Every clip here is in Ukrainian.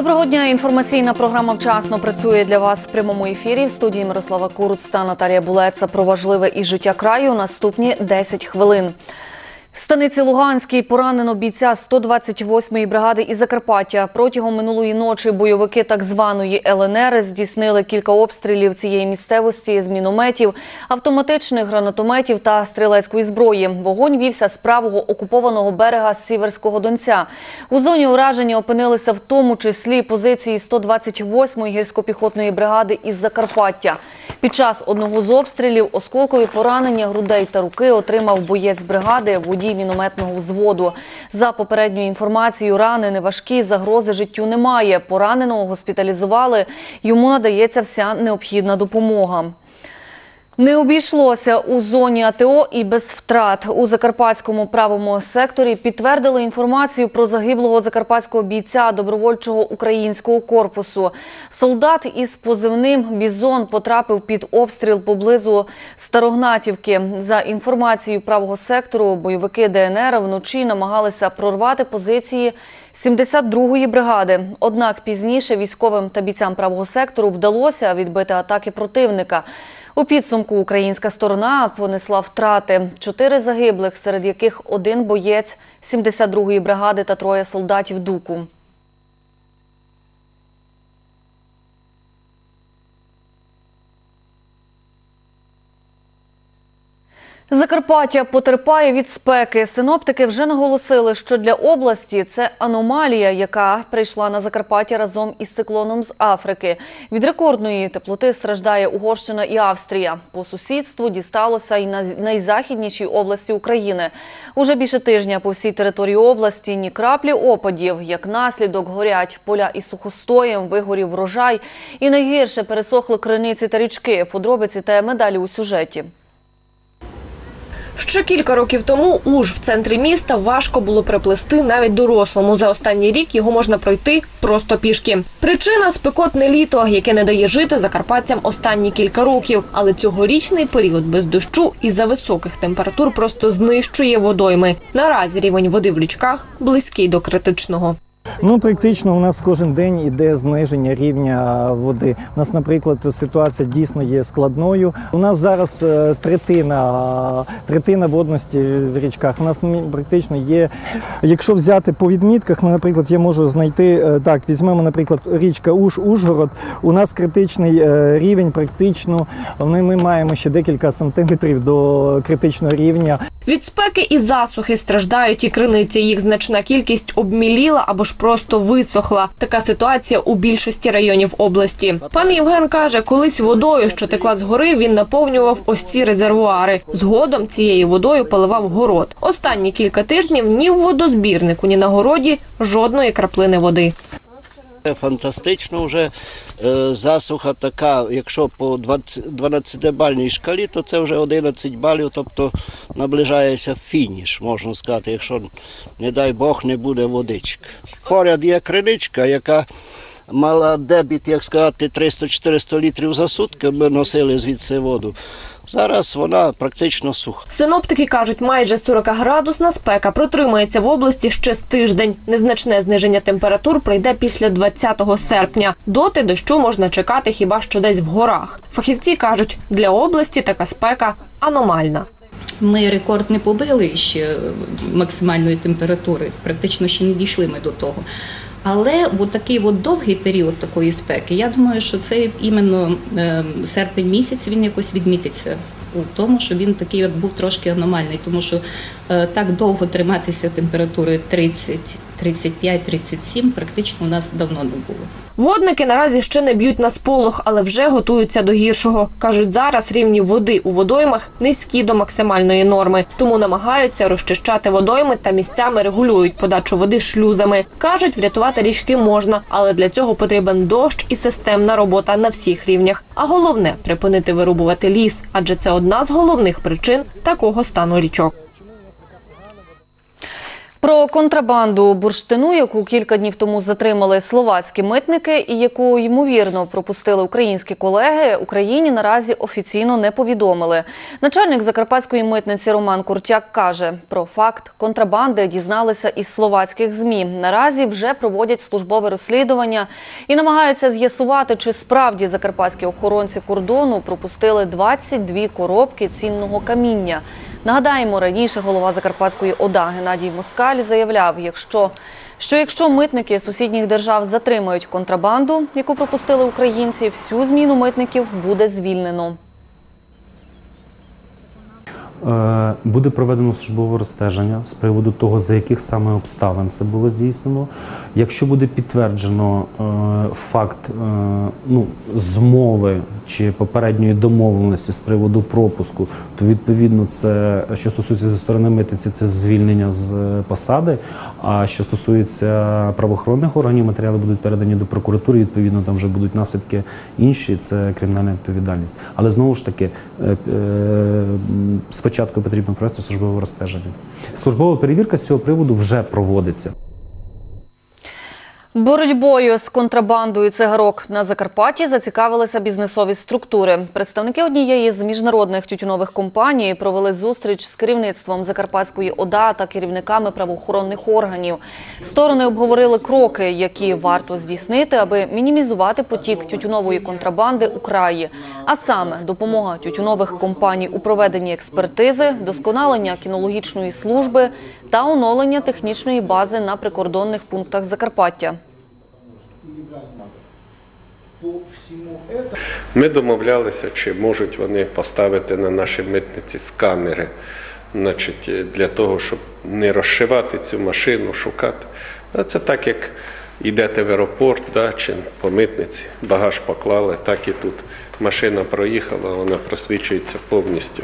Доброго дня. Інформаційна програма вчасно працює для вас в прямому ефірі. В студії Мирослава Куруц та Наталія Булеца про важливе і життя краю. Наступні 10 хвилин. В станиці Луганській поранено бійця 128-ї бригади із Закарпаття. Протягом минулої ночі бойовики так званої ЛНР здійснили кілька обстрілів цієї місцевості з мінометів, автоматичних гранатометів та стрілецької зброї. Вогонь вівся з правого окупованого берега Сіверського Донця. У зоні ураження опинилися в тому числі позиції 128-ї гірсько-піхотної бригади із Закарпаття. Під час одного з обстрілів осколкові поранення грудей та руки отримав боєць бригади, водій мінометного взводу. За попередньою інформацією, рани не важкі, загрози життю немає. Пораненого госпіталізували. Йому надається вся необхідна допомога. Не обійшлося у зоні АТО і без втрат. У закарпатському правому секторі підтвердили інформацію про загиблого закарпатського бійця добровольчого українського корпусу. Солдат із позивним Бізон потрапив під обстріл поблизу Старогнатівки. За інформацією правого сектору, бойовики ДНР вночі намагалися прорвати позиції 72-ї бригади. Однак пізніше військовим та бійцям правого сектору вдалося відбити атаки противника. У підсумку українська сторона понесла втрати. Чотири загиблих, серед яких один боєць 72-ї бригади та троє солдатів ДУКу. Закарпаття потерпає від спеки. Синоптики вже наголосили, що для області це аномалія, яка прийшла на Закарпаття разом із циклоном з Африки. Від рекордної теплоти страждає Угорщина і Австрія. По сусідству дісталося і на найзахіднішій області України. Уже більше тижня по всій території області ні краплі опадів. Як наслідок горять поля із сухостоєм, вигорів врожай. І найгірше пересохли криниці та річки. Подробиці та медалі у сюжеті. Ще кілька років тому уж в центрі міста важко було приплести навіть дорослому. За останній рік його можна пройти просто пішки. Причина спекотне літо, яке не дає жити закарпатцям останні кілька років. Але цьогорічний період без дощу із-за високих температур просто знищує водойми. Наразі рівень води в річках близький до критичного. Ну, практично у нас кожен день іде зниження рівня води. У нас, наприклад, ситуація дійсно є складною. У нас зараз е, третина, третина водності в річках. У нас практично є. Якщо взяти по відмітках, ну, наприклад, я можу знайти е, так, візьмемо, наприклад, річка Уж Ужгород. У нас критичний е, рівень, практично ми, ми маємо ще декілька сантиметрів до критичного рівня. Від спеки і засухи страждають і криниці. Їх значна кількість обміліла або ж просто висохла. Така ситуація у більшості районів області. Пан Євген каже, колись водою, що текла з гори, він наповнював ось ці резервуари. Згодом цією водою поливав город. Останні кілька тижнів ні в водозбірнику, ні на городі жодної краплини води. Фантастично вже засуха така, якщо по 12-бальній шкалі, то це вже 11 балів, тобто наближається фініш, можна сказати, якщо, не дай Бог, не буде водички. Поряд є криничка, яка мала дебіт, як сказати, 300-400 літрів за сутки, ми носили звідси воду. Зараз вона практично суха. Синоптики кажуть, майже 40-градусна спека протримається в області ще з тиждень. Незначне зниження температур прийде після 20 серпня. Доти дощу можна чекати хіба що десь в горах. Фахівці кажуть, для області така спека аномальна. Ми рекорд не побили ще максимальної температури, практично ще не дійшли ми до того. Але от такий от довгий період такої спеки, я думаю, що це іменно е, серпень місяць він якось відмітиться у тому, що він такий от був трошки аномальний, тому що е, так довго триматися температури 30, 35, 37 практично у нас давно не було. Водники наразі ще не б'ють на сполох, але вже готуються до гіршого. Кажуть, зараз рівні води у водоймах низькі до максимальної норми, тому намагаються розчищати водойми та місцями регулюють подачу води шлюзами. Кажуть, врятувати річки можна, але для цього потрібен дощ і системна робота на всіх рівнях. А головне припинити вирубувати ліс, адже це одна з головних причин такого стану річок. Про контрабанду бурштину, яку кілька днів тому затримали словацькі митники і яку ймовірно пропустили українські колеги, Україні наразі офіційно не повідомили. Начальник закарпатської митниці Роман Куртяк каже, про факт контрабанди дізналися із словацьких змі. Наразі вже проводять службове розслідування і намагаються з'ясувати, чи справді закарпатські охоронці кордону пропустили 22 коробки цінного каміння. Нагадаємо, раніше голова Закарпатської ОДА Геннадій Москаль заявляв, якщо що якщо митники сусідніх держав затримають контрабанду, яку пропустили українці, всю зміну митників буде звільнено. Е, Буде проведено службове розстеження з приводу того, за яких саме обставин це було здійснено. Якщо буде підтверджено е, факт е, ну, змови чи попередньої домовленості з приводу пропуску, то відповідно це, що стосується зі сторони митниці, це звільнення з посади. А що стосується правоохоронних органів, матеріали будуть передані до прокуратури. Відповідно, там вже будуть наслідки інші. Це кримінальна відповідальність. Але знову ж таки, м, спочатку потрібно провести службове розстеження. Службова перевірка з цього приводу вже проводиться. Боротьбою з контрабандою цигарок на Закарпатті зацікавилися бізнесові структури. Представники однієї з міжнародних тютюнових компаній провели зустріч з керівництвом Закарпатської ОДА та керівниками правоохоронних органів. Сторони обговорили кроки, які варто здійснити, аби мінімізувати потік тютюнової контрабанди у краї. А саме допомога тютюнових компаній у проведенні експертизи, вдосконалення кінологічної служби та оновлення технічної бази на прикордонних пунктах Закарпаття. Ми домовлялися, чи можуть вони поставити на наші митниці сканери, значить, для того, щоб не розшивати цю машину, шукати. А це так, як йдете в аеропорт, да, чи по митниці, багаж поклали, так і тут. Машина проїхала, вона просвічується повністю.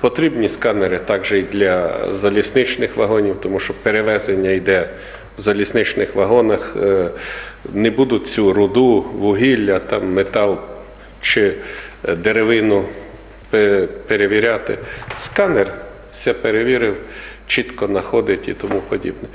Потрібні сканери також і для залізничних вагонів, тому що перевезення йде залізничних вагонах. е, Не будуть цю руду, вугілля, там метал чи е, деревину перевіряти. Сканер все перевірив, чітко знаходить і тому подібне.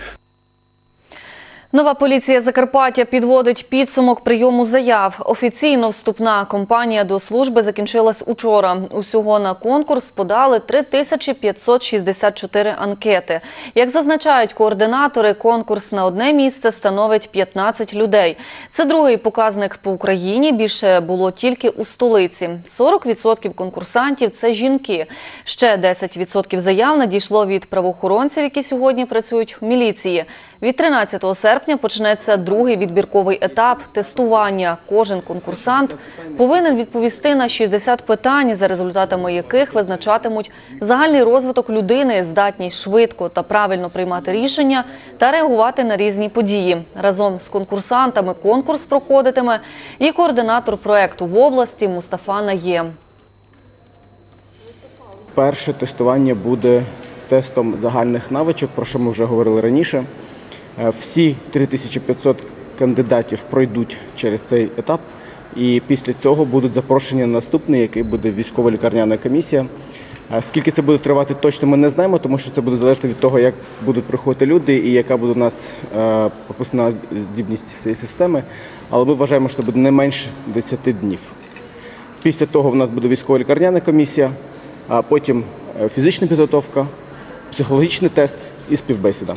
Нова поліція Закарпаття підводить підсумок прийому заяв. Офіційно вступна кампанія до служби закінчилась учора. Усього на конкурс подали 3564 анкети. Як зазначають координатори, конкурс на одне місце становить 15 людей. Це другий показник по Україні. Більше було тільки у столиці. 40% конкурсантів це жінки. Ще 10% заяв надійшло від правоохоронців, які сьогодні працюють в міліції. Від 13 серпня почнеться другий відбірковий етап тестування. Кожен конкурсант повинен відповісти на 60 питань, за результатами яких визначатимуть загальний розвиток людини, здатність швидко та правильно приймати рішення та реагувати на різні події. Разом з конкурсантами конкурс проходитиме і координатор проекту в області Мустафа Наєм. Перше тестування буде тестом загальних навичок, про що ми вже говорили раніше. Е, Всі 3500 кандидатів пройдуть через цей етап, і після цього будуть запрошені на наступний, який буде військово-лікарняна комісія. Е, Скільки це буде тривати, точно ми не знаємо, тому що це буде залежати від того, як будуть приходити люди і яка буде у нас е, пропускна здібність цієї системи. Але ми вважаємо, що це буде не менше 10 днів. Після того в нас буде військово-лікарняна комісія, а потім фізична підготовка, психологічний тест і співбесіда.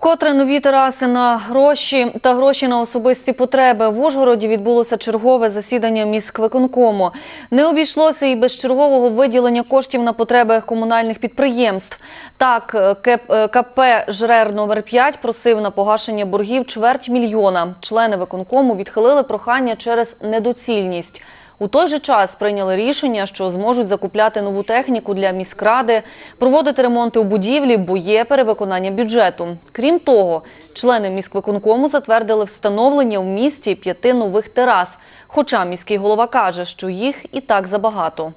Вкотре нові тераси на гроші та гроші на особисті потреби. В Ужгороді відбулося чергове засідання міськвиконкому. Не обійшлося і без чергового виділення коштів на потреби комунальних підприємств. Так, е, е, КП «Жрер номер 5 просив на погашення боргів чверть мільйона. Члени виконкому відхилили прохання через недоцільність. У той же час прийняли рішення, що зможуть закупляти нову техніку для міськради, проводити ремонти у будівлі, бо є перевиконання бюджету. Крім того, члени міськвиконкому затвердили встановлення в місті п'яти нових терас. Хоча міський голова каже, що їх і так забагато.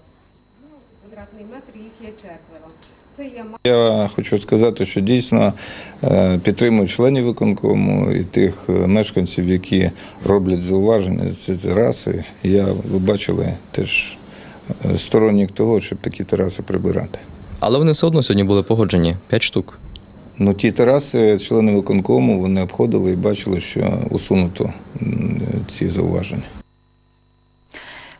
квадратний метр, їх є четверо. Я хочу сказати, що дійсно е, підтримую членів виконкому і тих е, мешканців, які роблять зауваження ці тераси. Я ви бачили теж е, сторонник того, щоб такі тераси прибирати. Але вони все одно сьогодні були погоджені 5 штук. Ну, ті тераси, члени виконкому, вони обходили і бачили, що усунуто ці зауваження.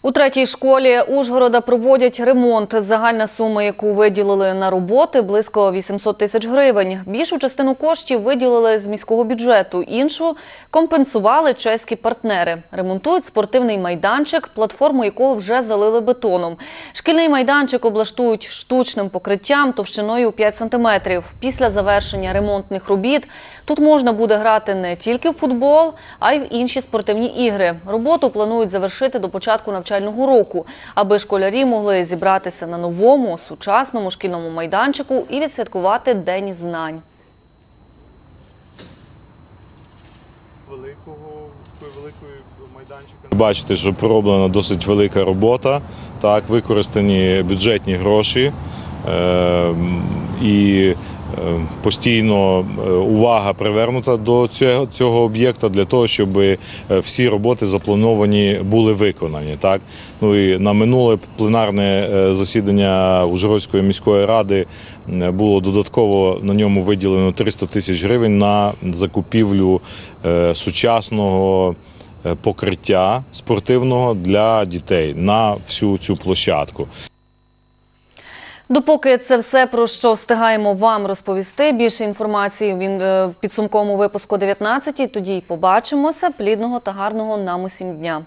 У третій школі Ужгорода проводять ремонт. Загальна сума, яку виділили на роботи, близько 800 тисяч гривень. Більшу частину коштів виділили з міського бюджету, іншу компенсували чеські партнери. Ремонтують спортивний майданчик, платформу якого вже залили бетоном. Шкільний майданчик облаштують штучним покриттям товщиною 5 сантиметрів. Після завершення ремонтних робіт тут можна буде грати не тільки в футбол, а й в інші спортивні ігри. Роботу планують завершити до початку навчального року, аби школярі могли зібратися на новому сучасному шкільному майданчику і відсвяткувати День знань. Бачите, що пророблена досить велика робота, так, використані бюджетні гроші е, і постійно е, увага привернута до цього, цього об'єкта для того, щоб е, всі роботи заплановані були виконані. Так? Ну і на минуле пленарне е, засідання Ужгородської міської ради е, було додатково на ньому виділено 300 тисяч гривень на закупівлю е, сучасного е, покриття спортивного для дітей на всю цю площадку. Допоки це все, про що встигаємо вам розповісти, більше інформації він е, в підсумковому випуску 19 Тоді й побачимося. Плідного та гарного нам усім дня.